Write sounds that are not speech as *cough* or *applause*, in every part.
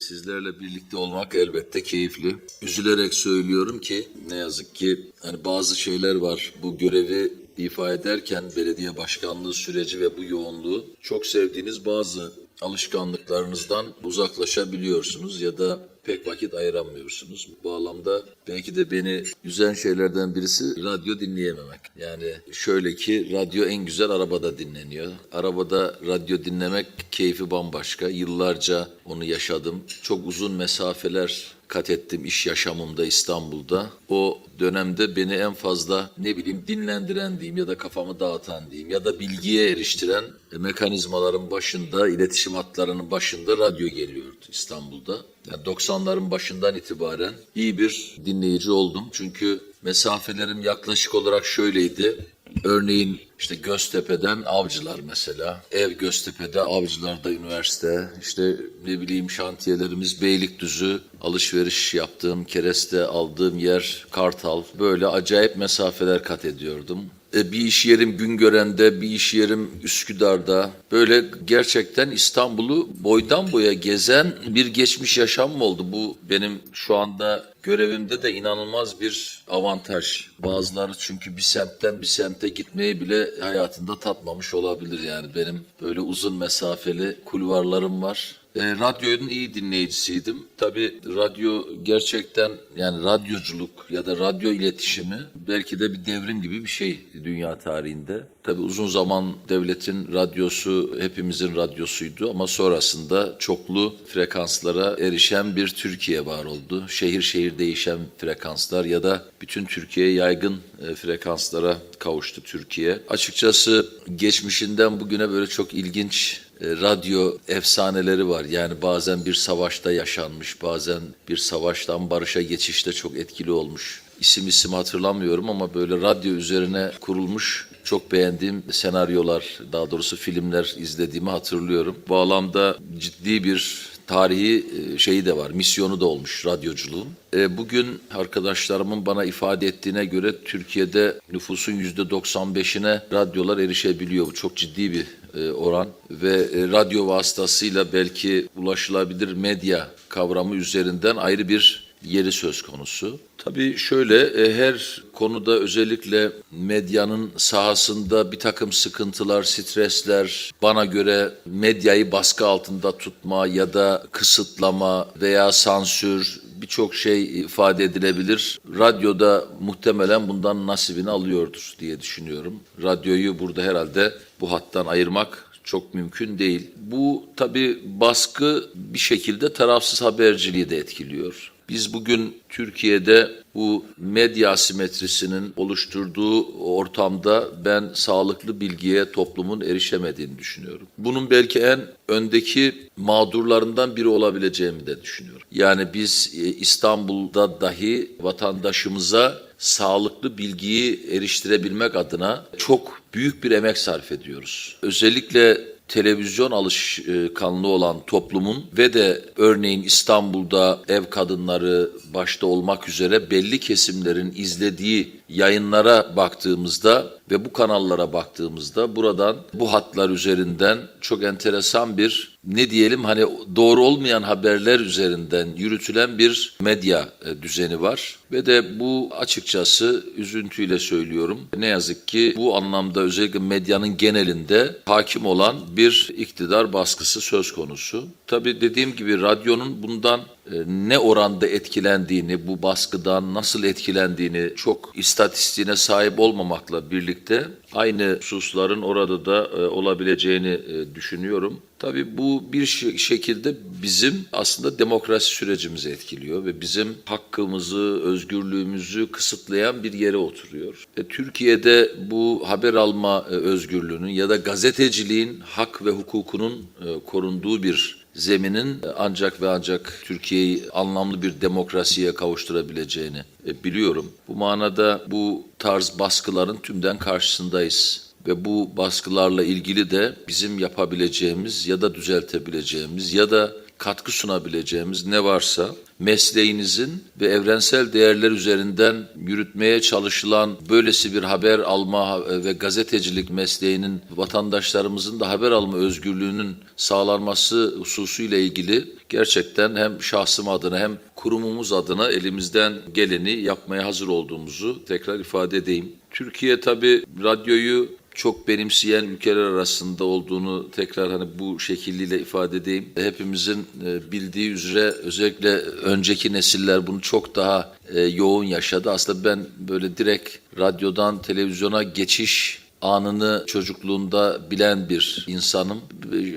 Sizlerle birlikte olmak elbette keyifli. Üzülerek söylüyorum ki ne yazık ki hani bazı şeyler var. Bu görevi ifa ederken belediye başkanlığı süreci ve bu yoğunluğu çok sevdiğiniz bazı alışkanlıklarınızdan uzaklaşabiliyorsunuz ya da pek vakit ayıramıyorsunuz. Bu bağlamda belki de beni üzen şeylerden birisi radyo dinleyememek. Yani şöyle ki radyo en güzel arabada dinleniyor. Arabada radyo dinlemek keyfi bambaşka. Yıllarca onu yaşadım. Çok uzun mesafeler kat ettim iş yaşamımda İstanbul'da. O dönemde beni en fazla ne bileyim dinlendiren diyeyim ya da kafamı dağıtan diyeyim ya da bilgiye eriştiren mekanizmaların başında, iletişim hatlarının başında radyo geliyordu İstanbul'da. Yani 90'ların başından itibaren iyi bir dinleyici oldum. Çünkü mesafelerim yaklaşık olarak şöyleydi. Örneğin işte Göztepe'den Avcılar mesela. Ev Göztepe'de, Avcılar'da üniversite. İşte ne bileyim şantiyelerimiz Beylikdüzü. Alışveriş yaptığım, kereste aldığım yer Kartal. Böyle acayip mesafeler kat ediyordum. E, bir iş yerim Güngören'de, bir iş yerim Üsküdar'da. Böyle gerçekten İstanbul'u boydan boya gezen bir geçmiş yaşamım oldu. Bu benim şu anda görevimde de inanılmaz bir avantaj. Bazıları çünkü bir semtten bir semte gitmeyi bile hayatında tatmamış olabilir yani. Benim böyle uzun mesafeli kulvarlarım var. E, radyonun iyi dinleyicisiydim. Tabii radyo gerçekten yani radyoculuk ya da radyo iletişimi belki de bir devrim gibi bir şey dünya tarihinde. Tabii uzun zaman devletin radyosu hepimizin radyosuydu ama sonrasında çoklu frekanslara erişen bir Türkiye var oldu. Şehir şehir değişen frekanslar ya da bütün Türkiye'ye yaygın e, frekanslara kavuştu Türkiye. Açıkçası geçmişinden bugüne böyle çok ilginç radyo efsaneleri var. Yani bazen bir savaşta yaşanmış, bazen bir savaştan barışa geçişte çok etkili olmuş. İsim isim hatırlamıyorum ama böyle radyo üzerine kurulmuş çok beğendiğim senaryolar, daha doğrusu filmler izlediğimi hatırlıyorum. Bu alanda ciddi bir tarihi e, şeyi de var, misyonu da olmuş radyoculuğun. E, Bugün arkadaşlarımın bana ifade ettiğine göre Türkiye'de nüfusun yüzde 95'ine radyolar erişebiliyor. Bu çok ciddi bir e, oran ve radyo vasıtasıyla belki ulaşılabilir medya kavramı üzerinden ayrı bir yeri söz konusu. Tabii şöyle e, her konuda özellikle medyanın sahasında bir takım sıkıntılar, stresler, bana göre medyayı baskı altında tutma ya da kısıtlama veya sansür birçok şey ifade edilebilir. Radyoda muhtemelen bundan nasibini alıyordur diye düşünüyorum. Radyoyu burada herhalde bu hattan ayırmak çok mümkün değil. Bu tabii baskı bir şekilde tarafsız haberciliği de etkiliyor. Biz bugün Türkiye'de bu medya asimetrisinin oluşturduğu ortamda ben sağlıklı bilgiye toplumun erişemediğini düşünüyorum. Bunun belki en öndeki mağdurlarından biri olabileceğimi de düşünüyorum. Yani biz e, İstanbul'da dahi vatandaşımıza sağlıklı bilgiyi eriştirebilmek adına çok büyük bir emek sarf ediyoruz. Özellikle televizyon alışkanlığı olan toplumun ve de örneğin İstanbul'da ev kadınları başta olmak üzere belli kesimlerin izlediği yayınlara baktığımızda ve bu kanallara baktığımızda buradan bu hatlar üzerinden çok enteresan bir ne diyelim hani doğru olmayan haberler üzerinden yürütülen bir medya e, düzeni var ve de bu açıkçası üzüntüyle söylüyorum. Ne yazık ki bu anlamda özellikle medyanın genelinde hakim olan bir iktidar baskısı söz konusu. Tabii dediğim gibi radyonun bundan e, ne oranda etkilendiğini, bu baskıdan nasıl etkilendiğini çok istatistiğine sahip olmamakla birlikte aynı hususların orada da e, olabileceğini e, düşünüyorum. Tabii bu bir şe- şekilde bizim aslında demokrasi sürecimizi etkiliyor ve bizim hakkımızı, özgürlüğümüzü kısıtlayan bir yere oturuyor. E, Türkiye'de bu haber alma özgürlüğünün ya da gazeteciliğin hak ve hukukunun korunduğu bir zeminin e, ancak ve ancak Türkiye'yi anlamlı bir demokrasiye kavuşturabileceğini e, biliyorum. Bu manada bu tarz baskıların tümden karşısındayız ve bu baskılarla ilgili de bizim yapabileceğimiz ya da düzeltebileceğimiz ya da katkı sunabileceğimiz ne varsa mesleğinizin ve evrensel değerler üzerinden yürütmeye çalışılan böylesi bir haber alma ve gazetecilik mesleğinin vatandaşlarımızın da haber alma özgürlüğünün sağlanması hususuyla ilgili gerçekten hem şahsım adına hem kurumumuz adına elimizden geleni yapmaya hazır olduğumuzu tekrar ifade edeyim. Türkiye tabii radyoyu çok benimseyen ülkeler arasında olduğunu tekrar hani bu şekilliyle ifade edeyim. Hepimizin e, bildiği üzere özellikle önceki nesiller bunu çok daha e, yoğun yaşadı. Aslında ben böyle direkt radyodan televizyona geçiş anını çocukluğunda bilen bir insanım.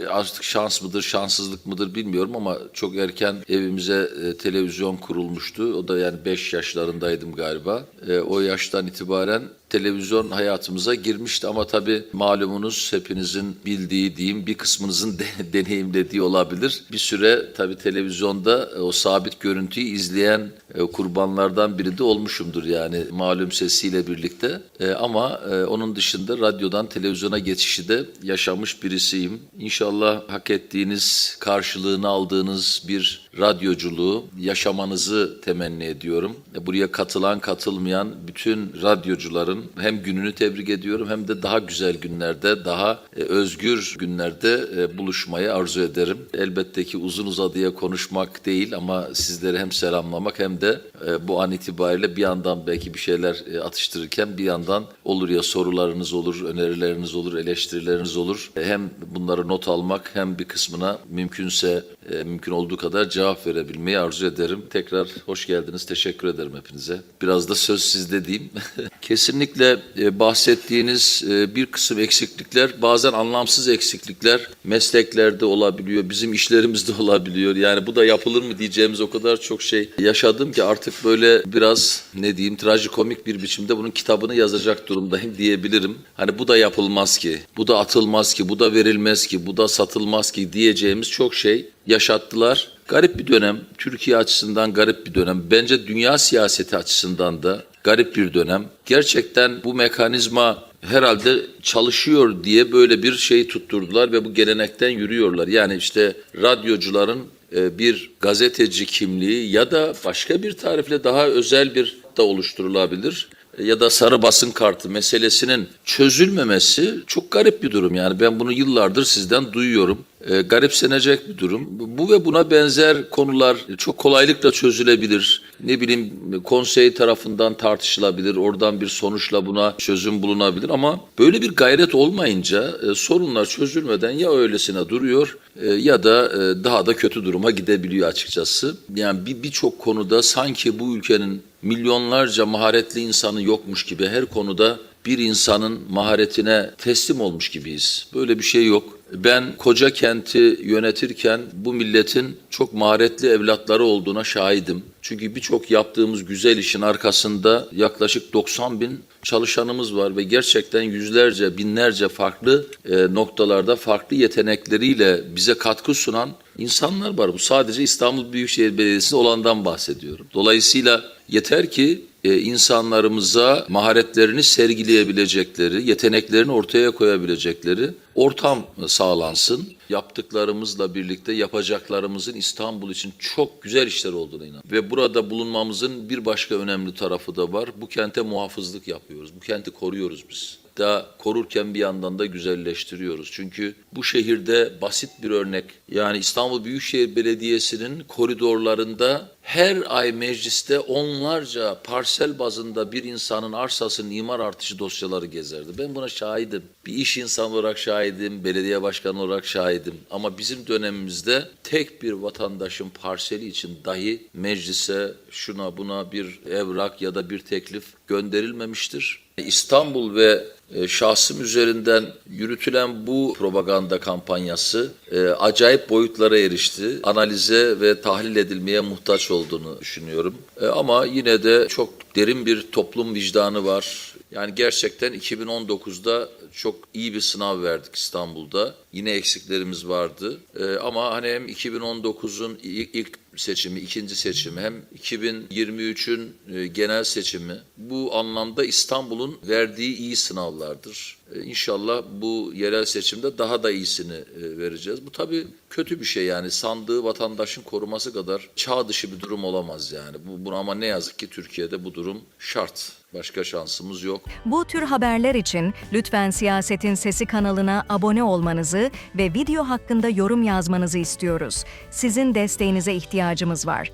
Artık şans mıdır, şanssızlık mıdır bilmiyorum ama çok erken evimize e, televizyon kurulmuştu. O da yani 5 yaşlarındaydım galiba. E, o yaştan itibaren televizyon hayatımıza girmişti ama tabii malumunuz hepinizin bildiği diyeyim bir kısmınızın *laughs* de, deneyimlediği olabilir. Bir süre tabii televizyonda e, o sabit görüntüyü izleyen e, kurbanlardan biri de olmuşumdur yani malum sesiyle birlikte. E, ama e, onun dışında radyodan televizyona geçişi de yaşamış birisiyim. İnşallah hak ettiğiniz karşılığını aldığınız bir radyoculuğu yaşamanızı temenni ediyorum. E, Buraya katılan katılmayan bütün radyocuların hem gününü tebrik ediyorum hem de daha güzel günlerde, daha e, özgür günlerde e, buluşmayı arzu ederim. Elbette ki uzun uzadıya konuşmak değil ama sizleri hem selamlamak hem de bu an itibariyle bir yandan belki bir şeyler atıştırırken bir yandan olur ya sorularınız olur, önerileriniz olur, eleştirileriniz olur. Hem bunları not almak hem bir kısmına mümkünse mümkün olduğu kadar cevap verebilmeyi arzu ederim. Tekrar hoş geldiniz. Teşekkür ederim hepinize. Biraz da söz sizde diyeyim. *laughs* Kesinlikle e, bahsettiğiniz e, bir kısım eksiklikler, bazen anlamsız eksiklikler mesleklerde olabiliyor, bizim işlerimizde *laughs* olabiliyor. Yani bu da yapılır mı diyeceğimiz o kadar çok şey yaşadım ki artık böyle biraz ne diyeyim trajikomik bir biçimde bunun kitabını yazacak durumdayım diyebilirim. Hani bu da yapılmaz ki, bu da atılmaz ki, bu da verilmez ki, bu da satılmaz ki diyeceğimiz çok şey yaşattılar. Garip bir dönem, Türkiye açısından garip bir dönem. Bence dünya siyaseti açısından da garip bir dönem. Gerçekten bu mekanizma herhalde çalışıyor diye böyle bir şey tutturdular ve bu gelenekten yürüyorlar. Yani işte radyocuların e, bir gazeteci kimliği ya da başka bir tarifle daha özel bir da oluşturulabilir ya da sarı basın kartı meselesinin çözülmemesi çok garip bir durum. Yani ben bunu yıllardır sizden duyuyorum. E, garipsenecek bir durum. Bu ve buna benzer konular çok kolaylıkla çözülebilir. Ne bileyim konsey tarafından tartışılabilir. Oradan bir sonuçla buna çözüm bulunabilir ama böyle bir gayret olmayınca e, sorunlar çözülmeden ya öylesine duruyor e, ya da e, daha da kötü duruma gidebiliyor açıkçası. Yani bir birçok konuda sanki bu ülkenin milyonlarca maharetli insanı yokmuş gibi her konuda bir insanın maharetine teslim olmuş gibiyiz. Böyle bir şey yok. Ben koca kenti yönetirken bu milletin çok maharetli evlatları olduğuna şahidim. Çünkü birçok yaptığımız güzel işin arkasında yaklaşık 90 bin çalışanımız var ve gerçekten yüzlerce, binlerce farklı e, noktalarda farklı yetenekleriyle bize katkı sunan insanlar var. Bu sadece İstanbul Büyükşehir Belediyesi'nde olandan bahsediyorum. Dolayısıyla yeter ki e, insanlarımıza maharetlerini sergileyebilecekleri, yeteneklerini ortaya koyabilecekleri ortam sağlansın. Yaptıklarımızla birlikte yapacaklarımızın İstanbul için çok güzel işler olduğuna inanıyorum. Ve burada bulunmamızın bir başka önemli tarafı da var. Bu kente muhafızlık yapıyoruz. Bu kenti koruyoruz biz da korurken bir yandan da güzelleştiriyoruz. Çünkü bu şehirde basit bir örnek yani İstanbul Büyükşehir Belediyesi'nin koridorlarında her ay mecliste onlarca parsel bazında bir insanın arsasının imar artışı dosyaları gezerdi. Ben buna şahidim. Bir iş insanı olarak şahidim, belediye başkanı olarak şahidim. Ama bizim dönemimizde tek bir vatandaşın parseli için dahi meclise şuna buna bir evrak ya da bir teklif gönderilmemiştir. İstanbul ve şahsım üzerinden yürütülen bu propaganda kampanyası e, acayip boyutlara erişti. Analize ve tahlil edilmeye muhtaç olduğunu düşünüyorum. E, ama yine de çok derin bir toplum vicdanı var. Yani gerçekten 2019'da çok iyi bir sınav verdik İstanbul'da. Yine eksiklerimiz vardı. Ee, ama hani hem 2019'un ilk ilk seçimi, ikinci seçimi hem 2023'ün e, genel seçimi bu anlamda İstanbul'un verdiği iyi sınavlardır. Ee, İnşallah bu yerel seçimde daha da iyisini e, vereceğiz. Bu tabii kötü bir şey yani sandığı vatandaşın koruması kadar çağ dışı bir durum olamaz yani. Bu ama ne yazık ki Türkiye'de bu durum şart. Başka şansımız yok. Bu tür haberler için lütfen Siyasetin Sesi kanalına abone olmanızı ve video hakkında yorum yazmanızı istiyoruz. Sizin desteğinize ihtiyacımız var.